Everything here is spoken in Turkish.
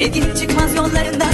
Sevginin çıkmaz yollarından